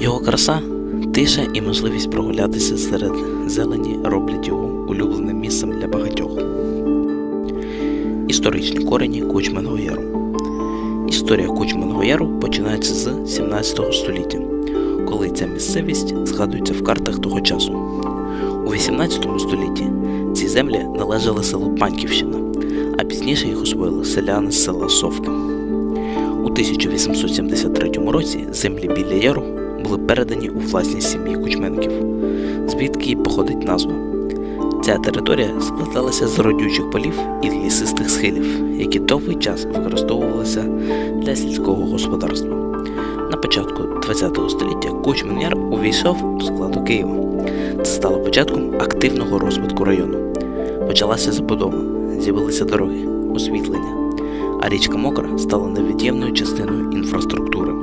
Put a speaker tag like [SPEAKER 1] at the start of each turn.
[SPEAKER 1] Його краса, тиша і можливість прогулятися серед зелені роблять його улюбленим місцем для багатьох. Історичні корені Кучменного Яру. Історія Кучменного Яру починається з 17 століття, коли ця місцевість згадується в картах того часу. У 18 столітті ці землі належали селу Панківщина, а пізніше їх освоїли селяни з села Совки. У 1873 році землі біля яру були передані у власність сім'ї Кучменків, звідки й походить назва. Ця територія складалася з родючих полів і лісистих схилів, які довгий час використовувалися для сільського господарства. На початку ХХ століття Кучмен Яр увійшов до складу Києва. Це стало початком активного розвитку району. Почалася забудова, з'явилися дороги, освітлення, а річка Мокра стала невід'ємною частиною інфраструктури.